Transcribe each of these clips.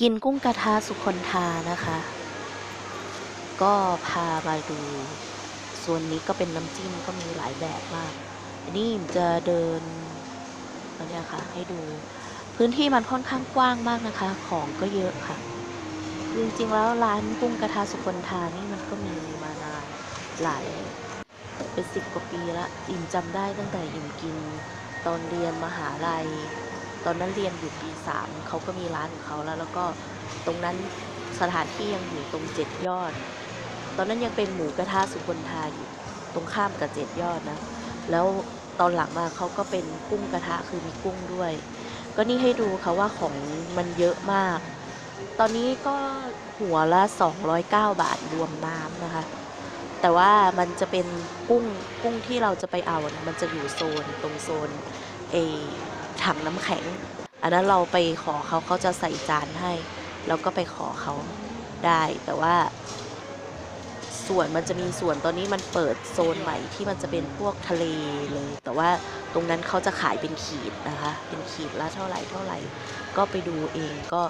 กินกุ้งกระทะสุคนทานะคะ ก็พามาดู ส่วนนี้ก็เป็นน้ำจิ้มก็มีหลายแบบมาก อันนี้จะเดินอันเนี้ยค่ะ ให้ดู พื้นที่มันค่อนข้างกว้างมากนะคะ ของก็เยอะค่ะ จริงๆแล้วร้านกุ้งกระทะสุคนทานี่มันก็มีมานานหลายเป็นสิบกว่าปีละ อิ่มจำได้ตั้งแต่อิ่มกิน ตอนเรียนมหาลัย ตอนนั้นเรียนอยู่ปีสามเขาก็มีร้านของเขาแล้ว แล้วก็ตรงนั้นสถานที่ยังอยู่ตรงเจ็ดยอด ตอนนั้นยังเป็นหมูกระทะสุคนทาอยู่ตรงข้ามกับเจ็ดยอดนะ แล้วตอนหลังมาเขาก็เป็นกุ้งกระทะคือมีกุ้งด้วย ก็นี่ให้ดูค่ะว่าของมันเยอะมาก ตอนนี้ก็หัวละ 209 บาทรวมน้ำนะคะ แต่ว่ามันจะเป็นกุ้งกุ้งที่เราจะไปเอานะมันจะอยู่โซนตรงโซนเอ ถังน้ำแข็ง อันนั้นเราไปขอเขาเขาจะใส่จานให้แล้วก็ไปขอเขาได้แต่ว่า ส่วนมันจะมีส่วนตอนนี้มันเปิดโซนใหม่ที่มันจะเป็นพวกทะเลเลย แต่ว่าตรงนั้นเขาจะขายเป็นขีดนะคะ เป็นขีดละเท่าไหร่เท่าไหร่ ก็ไปดูเองก็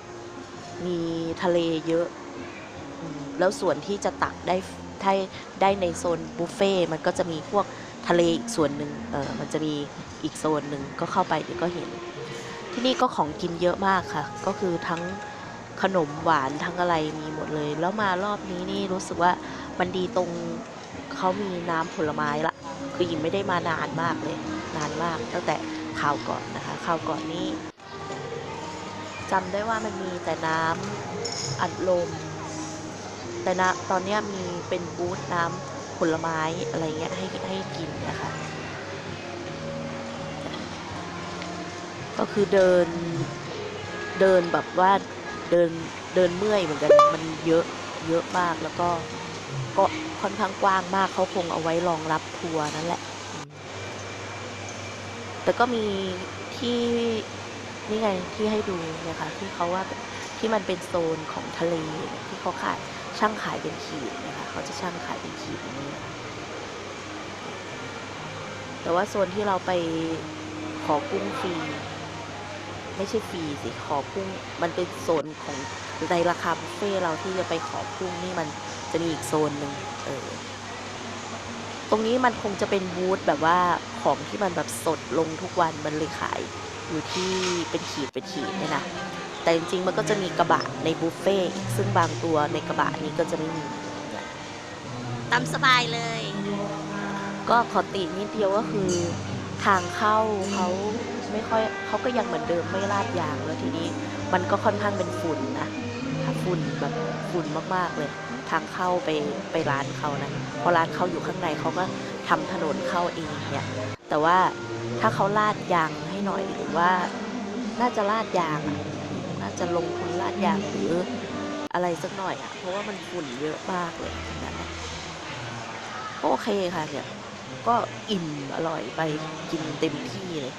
มีทะเลเยอะ แล้วส่วนที่จะตักได้ได้ได้ในโซนบุฟเฟ่ต์มันก็จะมีพวก ทะเลอีกส่วนหนึ่งเออมันจะมีอีกโซนหนึ่งก็เข้าไปเดี๋ยวก็เห็น ที่นี่ก็ของกินเยอะมากค่ะ ก็คือทั้งขนมหวานทั้งอะไรมีหมดเลย แล้วมารอบนี้นี่รู้สึกว่ามันดีตรงเขามีน้ำผลไม้ละคือยิมไม่ได้มานานมากเลย นานมากตั้งแต่ข่าวก่อนนะคะข่าวก่อนนี้จำได้ว่ามันมีแต่น้ำอัดลมแต่นะตอนนี้มีเป็นบูธน้ำ ผลไม้อะไรเงี้ยให้ให้กินนะคะ ก็คือเดินเดินแบบว่าเดินเดินเมื่อยเหมือนกันมันเยอะเยอะมากแล้วก็ก็ค่อนข้างกว้างมากเขาคงเอาไว้รองรับทัวร์นั่นแหละ แต่ก็มีที่นี่ไงที่ให้ดูเนี่ยค่ะที่เขาว่าที่มันเป็นโซนของทะเลที่เขาขาย ช่างขายเป็นขีดนะคะเขาจะช่างขายเป็นขีดอย่างนี้นะคะแต่ว่าโซนที่เราไปขอกุ้งฟรี ไม่ใช่ฟรีสิขอกุ้ง มันเป็นโซนของในราคาบุฟเฟ่เราที่จะไปขอกุ้งนี่มันจะมีอีกโซนหนึ่งเออตรงนี้มันคงจะเป็นบูธแบบว่าของที่มันแบบสดลงทุกวันมันเลยขาย อยู่ที่เป็นขีดเป็นขีดเนี่ยนะ แต่จริงๆมันก็จะมีกระบะในบุฟเฟ่ต์ซึ่งบางตัวในกระบะนี้ก็จะไม่มีเนี่ยตามสบายเลย ก็ขอตินิดเดียวก็คือทางเข้าเขาไม่ค่อยเขาก็ยังเหมือนเดิมไม่ลาดยางแล้วทีนี้ มันก็ค่อนข้างเป็นฝุ่นนะฝุ่นแบบฝุ่นมากๆเลย ทางเข้าไปไปร้านเขานะเพราะร้านเขาอยู่ข้างในเขาก็ทำถนนเข้าเองเนี่ยแต่ว่าถ้าเขาลาดยางให้หน่อยหรือว่าน่าจะลาดยางอะ น่าจะลงทุนลาดยางหรืออะไรสักหน่อยอะเพราะว่ามันฝุ่นเยอะมากเลยตรงนั้นนะก็โอเคค่ะเนี่ย ก็อิ่มอร่อยไปกินเต็มที่เลย